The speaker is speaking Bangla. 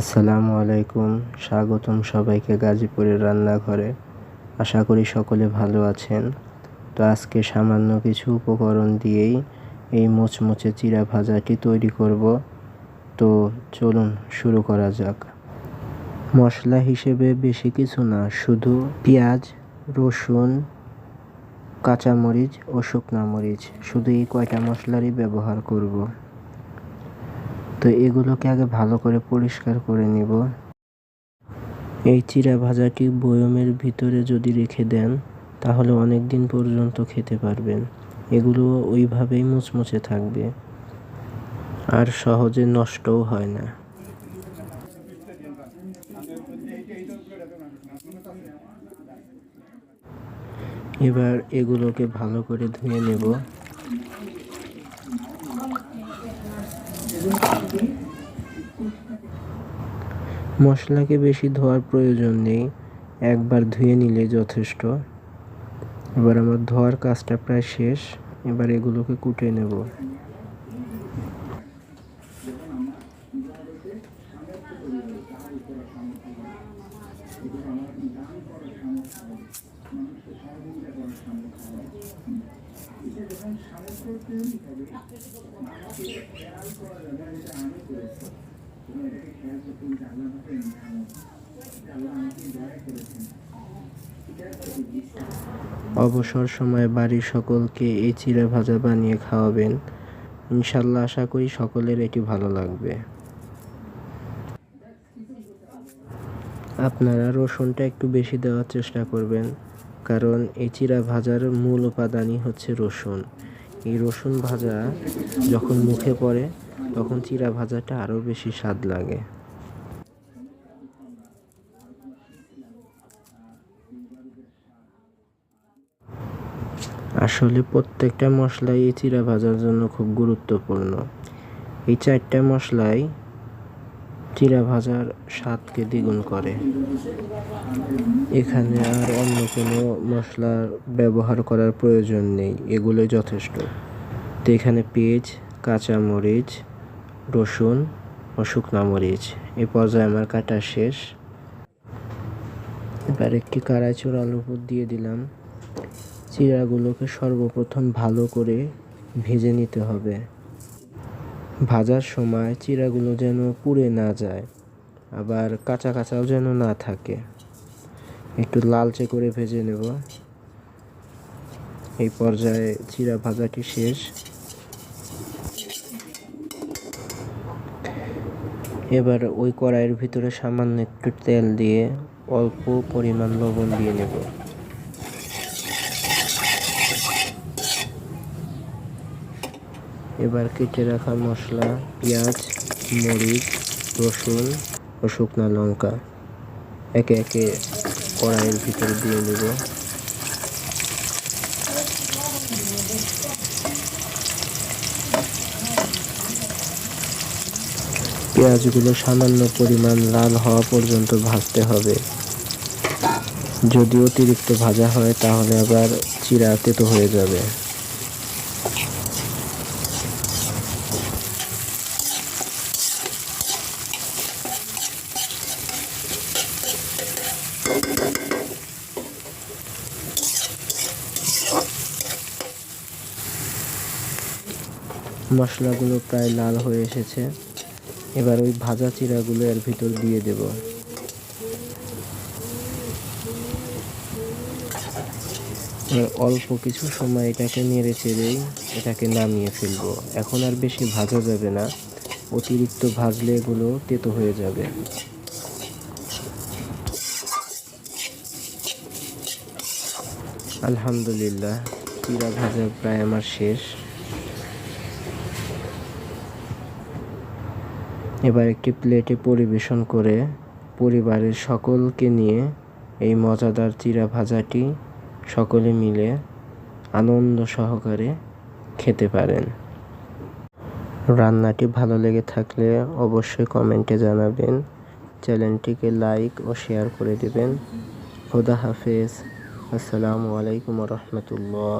আসসালামু আলাইকুম, স্বাগতম সবাইকে গাজীপুরের রান্নাঘরে। আশা করি সকলে ভালো আছেন। তো আজকে সামান্য কিছু উপকরণ দিয়েই এই মোচমোচে চিরা ভাজাটি তৈরি করব। তো চলুন শুরু করা যাক। মশলা হিসেবে বেশি কিছু না, শুধু পেঁয়াজ, রসুন, কাঁচামরিচ ও শুকনা মরিচ। শুধু এই কয়টা মশলারই ব্যবহার করব। তো এগুলোকে আগে ভালো করে পরিষ্কার করে নিব। এই চিরা ভাজাটি বয়মের ভিতরে যদি রেখে দেন, তাহলে অনেক দিন পর্যন্ত খেতে পারবেন। এগুলো ওইভাবেই মুচমুচে থাকবে। আর সহজে নষ্টও হয় না। এবার এগুলোকে ভালো করে ধুয়ে নেব। মশলাকে বেশি ধোয়ার প্রয়োজন নেই, একবার ধুয়ে নিলে যথেষ্ট। এবার আমার ধোয়ার কাজটা প্রায় শেষ, এবার এগুলোকে কুটে নেব। অবসর সময়ে বাড়ির সকলকে এই চিড়া ভাজা বানিয়ে খাওয়াবেন। ইনশাল্লাহ আশা করি সকলের এটি ভালো লাগবে। আপনারা রসুনটা একটু বেশি দেওয়ার চেষ্টা করবেন, কারণ এই চিড়া ভাজার মূল উপাদানই হচ্ছে রসুন। এই রসুন ভাজা যখন মুখে পড়ে তখন চিড়া ভাজাটা আরও বেশি স্বাদ লাগে। আসলে প্রত্যেকটা মশলাই এই চিড়া ভাজার জন্য খুব গুরুত্বপূর্ণ। এই চারটা মশলাই চিরা ভাজার স্বাদকে দ্বিগুণ করে। এখানে আর অন্য কোনো মশলার ব্যবহার করার প্রয়োজন নেই, এগুলোই যথেষ্ট। তো এখানে পেঁয়াজ, কাঁচামরিচ রসুন ও শুকনা মরিচ। এ পর্যায়ে আমার কাটা শেষ। এবার একটি কড়াই চূড়ার উপর দিয়ে দিলাম। চিড়াগুলোকে সর্বপ্রথম ভালো করে ভেজে নিতে হবে। ভাজার সময় চিড়াগুলো যেন পুড়ে না যায়, আবার কাঁচা কাঁচাও যেন না থাকে। একটু লালচে করে ভেজে নেব। এই পর্যায়ে চিড়া ভাজাটি শেষ। এবার ওই কড়াইয়ের ভিতরে সামান্য একটু তেল দিয়ে অল্প পরিমাণ লবণ দিয়ে নেব। এবার কেটে রাখা মশলা, পেঁয়াজ, মরিচ, রসুন ও শুকনো লঙ্কা একে একে কড়াইয়ের ভিতরে দিয়ে নেব। পেঁয়াজগুলো সামান্য পরিমাণ লাল হওয়া পর্যন্ত ভাজতে হবে। যদি অতিরিক্ত ভাজা হয়, তাহলে আবার চিরা তেতো হয়ে যাবে। মশলাগুলো প্রায় লাল হয়ে এসেছে। এবার ওই ভাজা চিরাগুলো এর ভিতর দিয়ে দেব। অল্প কিছু সময় এটাকে নেড়ে চেড়েই এটাকে নামিয়ে ফেলব। এখন আর বেশি ভাজা যাবে না। অতিরিক্ত ভাজলে এগুলো তেতো হয়ে যাবে। আলহামদুলিল্লাহ, চিরা ভাজা প্রায় আমার শেষ। এবার একটি প্লেটে পরিবেশন করে পরিবারের সকলকে নিয়ে এই মজাদার চিরা ভাজাটি সকলে মিলে আনন্দ সহকারে খেতে পারেন। রান্নাটি ভালো লেগে থাকলে অবশ্যই কমেন্টে জানাবেন। চ্যানেলটিকে লাইক ও শেয়ার করে দেবেন। খোদা হাফেজ। আসসালামু আলাইকুম রহমতুল্লাহ।